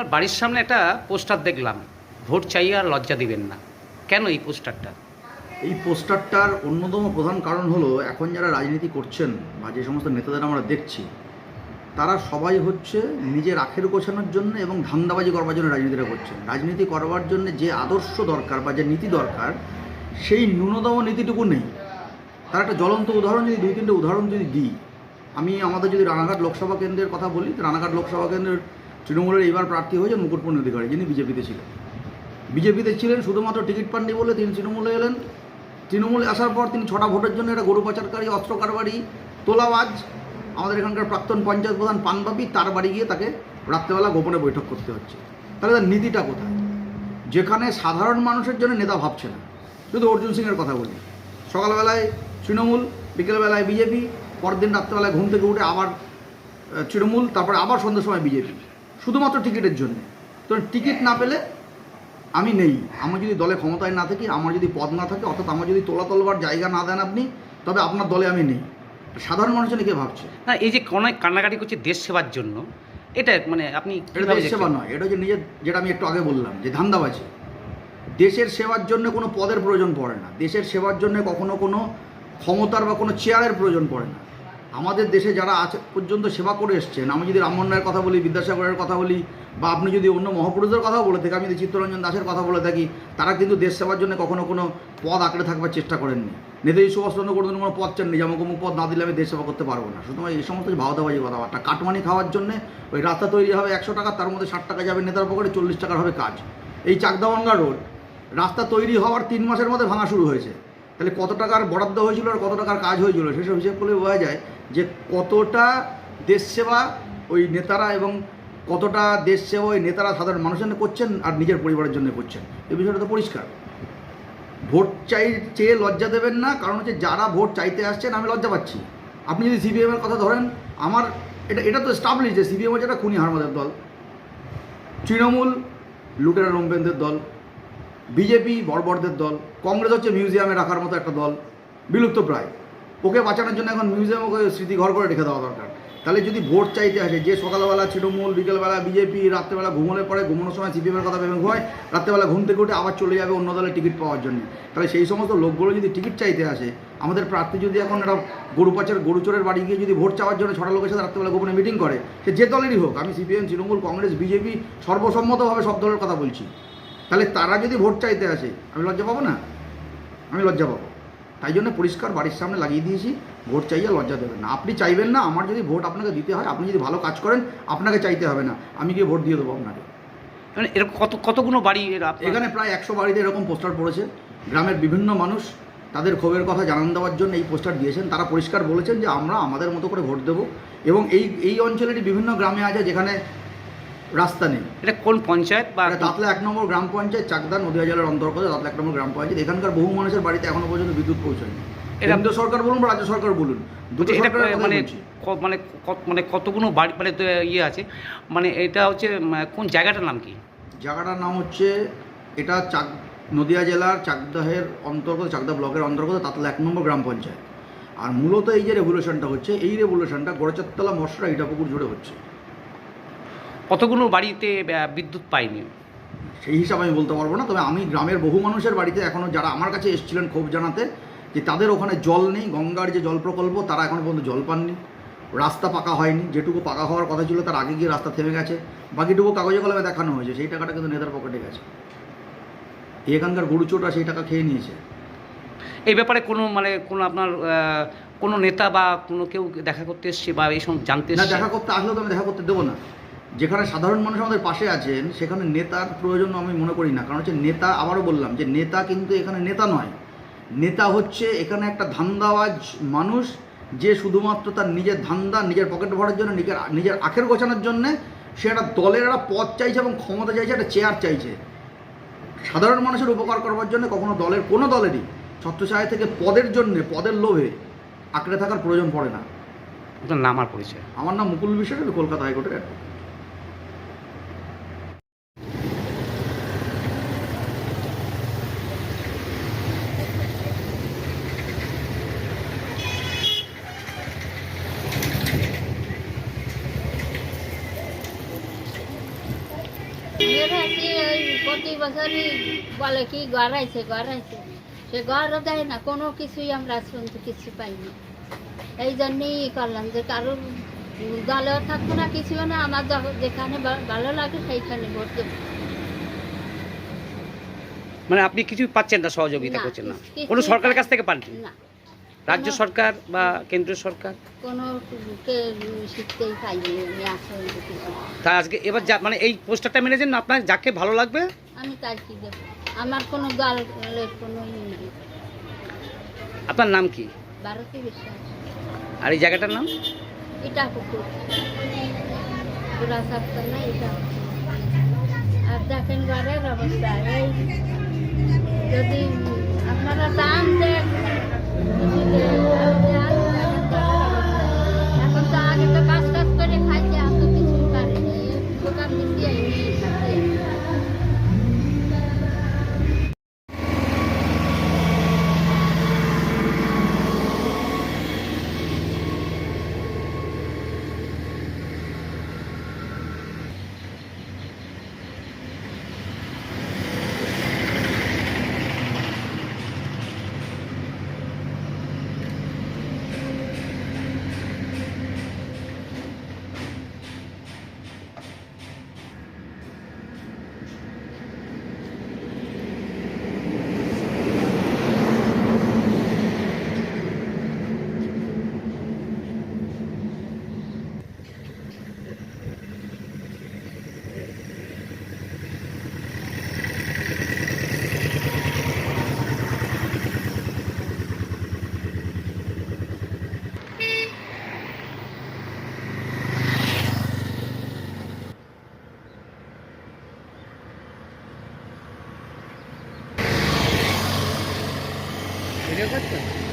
আপনার বাড়ির সামনে একটা পোস্টার দেখলাম। ভোট চাই আর লজ্জা দিবেন না। কেন এই পোস্টারটা? এই পোস্টারটার অন্যতম প্রধান কারণ হলো, এখন যারা রাজনীতি করছেন বা যে সমস্ত নেতাদের আমরা দেখছি, তারা সবাই হচ্ছে নিজের আখের গোছানোর জন্য এবং ধান্দাবাজি করবার জন্য রাজনীতিটা করছেন। রাজনীতি করবার জন্য যে আদর্শ দরকার বা যে নীতি দরকার, সেই ন্যূনতম নীতিটুকু নেই। তার একটা জ্বলন্ত উদাহরণ যদি দুই তিনটে উদাহরণ যদি দিই, আমি আমাদের যদি রানাঘাট লোকসভা কেন্দ্রের কথা বলি রানাঘাট লোকসভা কেন্দ্রের তৃণমূলের এইবার প্রার্থী হয়েছেন মুকুটপূর্ণ অধিকারী, যিনি বিজেপিতে ছিলেন। বিজেপিতে ছিলেন শুধুমাত্র টিকিট পাননি বলে তিনি তৃণমূলে এলেন। তৃণমূলে আসার পর তিনি ছটা ভোটের জন্য একটা গরু পাচারকারী, অস্ত্র কারবারি, তোলাবাজ, আমাদের এখানকার প্রাক্তন পঞ্চায়েত প্রধান পানবাপি তার বাড়ি গিয়ে তাকে রাত্রেবেলা গোপনে বৈঠক করতে হচ্ছে। তাহলে তার নীতিটা কোথায়? যেখানে সাধারণ মানুষের জন্য নেতা ভাবছে না। শুধু অর্জুন সিংয়ের কথা বলি। সকালবেলায় তৃণমূল, বিকেলবেলায় বিজেপি, পরদিন রাত্রেবেলায় ঘুম থেকে উঠে আবার তৃণমূল, তারপরে আবার সন্ধ্যের সময় বিজেপি। শুধুমাত্র টিকিটের জন্য। তো টিকিট না পেলে আমি নেই। আমার যদি দলে ক্ষমতায় না থাকি আমার যদি পদ না থাকে অর্থাৎ আমার যদি তোলা তলবার জায়গা না দেন আপনি তবে আপনার দলে আমি নেই। সাধারণ মানুষের কে ভাবছে। না এই যে অনেক কান্নাকাটি করছে দেশ সেবার জন্য এটা মানে আপনি এটা দেশ সেবা নয় এটা হচ্ছে নিজের যেটা আমি একটু আগে বললাম যে ধান্দাবাজি। দেশের সেবার জন্য কোনো পদের প্রয়োজন পড়ে না। দেশের সেবার জন্য কখনো কোনো ক্ষমতার বা কোনো চেয়ারের প্রয়োজন পড়ে না। আমাদের দেশে যারা আজ পর্যন্ত সেবা করে এসছেন, আমি যদি রামমোহন রায়ের কথা বলি, বিদ্যাসাগরের কথা বলি, বা আপনি যদি অন্য মহাপুরুষদের কথা বলে থাকি আমি যদি চিত্তরঞ্জন দাসের কথা বলে থাকি, তারা কিন্তু দেশ সেবার জন্য কখনো কোনো পদ আঁকড়ে থাকবার চেষ্টা করেননি। নেতাজি সুভাষচন্দ্র কোনো কোনো পদ চাননি যে আমাকে অমুক পদ না দিলে আমি দেশ সেবা করতে পারব না। সুতরাং এই সমস্ত যে ভাওতাবাজি কথাবার্তা, কাটমানি খাওয়ার জন্য ওই রাস্তা তৈরি হবে একশো টাকা, তার মধ্যে ষাট টাকা যাবে নেতার পকেটে, চল্লিশ টাকার হবে কাজ। এই চাকদাবাঙ্গা রোড, রাস্তা তৈরি হওয়ার তিন মাসের মধ্যে ভাঙা শুরু হয়েছে। তাহলে কত টাকার বরাদ্দ হয়েছিল আর কত টাকার কাজ হয়েছিল, সেসব হিসেব করলে বোঝা যায় যে কতটা দেশ সেবা ওই নেতারা এবং কতটা দেশ সেবা ওই নেতারা সাধারণ মানুষের জন্য করছেন আর নিজের পরিবারের জন্য করছেন? এই বিষয়টা তো পরিষ্কার। ভোট চাই, চেয়ে লজ্জা দেবেন না, কারণ হচ্ছে যারা ভোট চাইতে আসছেন, আমি লজ্জা পাচ্ছি। আপনি যদি সিপিএমের কথা ধরেন, আমার এটা এটা তো স্টাবলিশ যে সিপিএম হচ্ছে একটা খুনি হারমাদের দল। তৃণমূল লুটেরা রম্পেনদের দল। বিজেপি বর্বরদের দল। কংগ্রেস হচ্ছে মিউজিয়ামে রাখার মতো একটা দল। বিলুপ্ত প্রায়। ওকে বাঁচানোর জন্য এখন মিউজিয়াম ওকে স্মৃতিঘর করে রেখে দেওয়া দরকার। তাহলে যদি ভোট চাইতে আসে, যে সকালবেলা তৃণমূল, বিকেলবেলা বিজেপি রাত্রেবেলা ঘুমোলে পরে ঘুমানোর সময় সিপিএমের কথা ভেবে ঘুমায়, রাত্রেবেলা ঘুম থেকে উঠে আবার চলে যাবে অন্য দলের টিকিট পাওয়ার জন্য। তাহলে সেই সমস্ত লোকগুলো যদি টিকিট চাইতে আসে, আমাদের প্রার্থী যদি এখন একটা গরু পাচার, গরু চোরের বাড়ি গিয়ে যদি ভোট চাওয়ার জন্য ছটা লোকের সাথে রাত্রেবেলা গোপনে মিটিং করে, সে যে দলেরই হোক, আমি সিপিএম তৃণমূল, কংগ্রেস বিজেপি সর্বসম্মতভাবে সব দলের কথা বলছি। তাহলে তারা যদি ভোট চাইতে আসে, আমি লজ্জা পাবো না? আমি লজ্জা পাবো। তাই জন্য পরিষ্কার বাড়ির সামনে লাগিয়ে দিয়েছি। ভোট চাইয়ে লজ্জা দেবেন না। আপনি চাইবেন না আমার যদি ভোট আপনাকে দিতে হয় আপনি যদি ভালো কাজ করেন আপনাকে চাইতে হবে না। আমি গিয়ে ভোট দিয়ে দেবো আপনাকে। মানে এরকম কত কতগুলো বাড়ি এখানে প্রায় একশো বাড়িতে এরকম পোস্টার পড়েছে। গ্রামের বিভিন্ন মানুষ তাদের ক্ষোভের কথা জানান দেওয়ার জন্য এই পোস্টার দিয়েছেন। তারা পরিষ্কার বলেছেন যে আমরা আমাদের মতো করে ভোট দেবো। এবং এই এই অঞ্চলেরই বিভিন্ন গ্রামে আছে যেখানে রাস্তা নেই। এটা কোন পঞ্চায়েত বা দাঁতলা এক নম্বর গ্রাম পঞ্চায়েত চাকদা নদীয়া জেলার অন্তর্গত দাঁতলা এক নম্বর গ্রাম পঞ্চায়েত। এখানকার বহু মানুষের বাড়িতে এখনও পর্যন্ত বিদ্যুৎ পৌঁছায়নি। কেন্দ্র সরকার বলুন বা রাজ্য সরকার বলুন দুটো এটা মানে। মানে মানে কতগুলো বাড়ি মানে ইয়ে আছে। মানে এটা হচ্ছে কোন জায়গাটার নাম কি? জায়গাটার নাম হচ্ছে এটা চাক নদিয়া জেলার চাকদাহের অন্তর্গত চাকদা ব্লকের অন্তর্গত তাতলা এক নম্বর গ্রাম পঞ্চায়েত। আর মূলত এই যে রেগুলেশনটা হচ্ছে এই রেগুলেশনটা গোড়াচারতলা মশরা ইটাপুকুর জুড়ে হচ্ছে। কতগুলো বাড়িতে বিদ্যুৎ পায়নি? সেই হিসাবে আমি বলতে পারব না তবে আমি গ্রামের বহু মানুষের বাড়িতে এখনও যারা আমার কাছে এসেছিলেন ক্ষোভ জানাতে যে তাদের ওখানে জল নেই গঙ্গার যে জল প্রকল্প তারা এখনও পর্যন্ত জল পাননি। রাস্তা পাকা হয়নি যেটুকু পাকা হওয়ার কথা ছিল তার আগে গিয়ে রাস্তা থেমে গেছে। বাকিটুকু কাগজে কলমে দেখানো হয়েছে সেই টাকাটা কিন্তু নেতার পকেটে গেছে। এখানকার গরুচোটা সেই টাকা খেয়ে নিয়েছে। এই ব্যাপারে কোনো মানে কোনো আপনার কোনো নেতা বা কোনো কেউ দেখা করতে এসছে বা এই সব জানতে না দেখা করতে আসলেও তো আমি দেখা করতে দেবো না। যেখানে সাধারণ মানুষ আমাদের পাশে আছেন সেখানে নেতার প্রয়োজন আমি মনে করি না। কারণ হচ্ছে নেতা আবারও বললাম যে নেতা কিন্তু এখানে নেতা নয়। নেতা হচ্ছে এখানে একটা ধান্দাবাজ মানুষ যে শুধুমাত্র তার নিজের ধান্দা নিজের পকেট ভরার জন্য নিজের নিজের আখের গোছানোর জন্য সে একটা দলের একটা পদ চাইছে এবং ক্ষমতা চাইছে একটা চেয়ার চাইছে। সাধারণ মানুষের উপকার করবার জন্য কখনো দলের কোনো দলেরই ছত্রছায়া থেকে পদের জন্য পদের লোভে আঁকড়ে থাকার প্রয়োজন পড়ে না। নাম আর পরিচয়। আমার নাম মুকুল বিশ্বাস কলকাতা হাইকোর্টের advocate। ওই প্রতি বছরই বলে কি সে দেয় না কোনো কিছুই আমরা পর্যন্ত কিছু পাইনি এই জন্যই করলাম যে কারোর দলেও থাকব না কিছুও না আমার যেখানে ভালো লাগে সেইখানে ভোট দেবো। মানে আপনি কিছু পাচ্ছেন না সহযোগিতা করছেন না? কোনো সরকারের কাছ থেকে পান না। রাজ্য সরকার বা কেন্দ্রীয় সরকার? কোনো শিখতেই পাইনি আমি তা আজকে এবার যা মানে এই পোস্টারটা মেরেছেন না আপনার যাকে ভালো লাগবে? আমি তাই কি দেবো? আমার কোনো দলের কোনো আপনার নাম কি? ভারতে বিশ্বাস। আর এই জায়গাটার নাম? এটা কুকুর পুরা সপ্তাহ না এটা আর দেখেন ঘরের অবস্থা এই যদি ভিডিও করছেন